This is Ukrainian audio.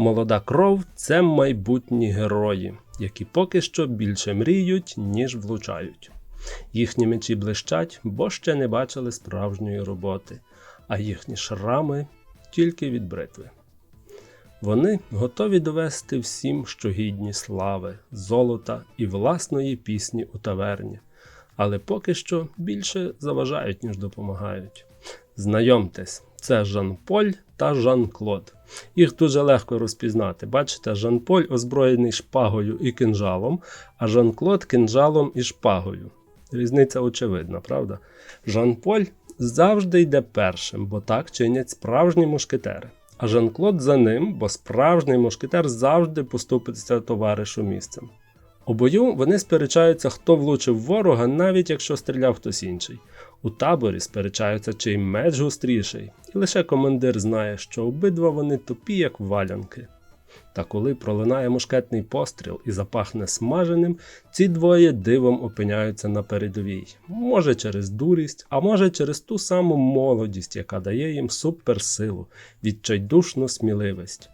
Молода кров це майбутні герої, які поки що більше мріють, ніж влучають. Їхні мечі блищать, бо ще не бачили справжньої роботи, а їхні шрами тільки від бритви. Вони готові довести всім, що гідні слави, золота і власної пісні у таверні, але поки що більше заважають, ніж допомагають. Знайомтесь, це Жан-Поль та Жан-Клод. Їх дуже легко розпізнати. Бачите, Жан-Поль озброєний шпагою і кинжалом, а Жан-Клод кинжалом і шпагою. Різниця очевидна, правда? Жан-Поль завжди йде першим, бо так чинять справжні мушкетери. А Жан-Клод за ним, бо справжній мушкетер завжди поступиться товаришу місцем. У бою вони сперечаються, хто влучив ворога, навіть якщо стріляв хтось інший. У таборі сперечаються, чий меч гостріший, і лише командир знає, що обидва вони тупі, як валянки. Та коли пролинає мушкетний постріл і запахне смаженим, ці двоє дивом опиняються на передовій. Може через дурість, а може через ту саму молодість, яка дає їм суперсилу, відчайдушну сміливість.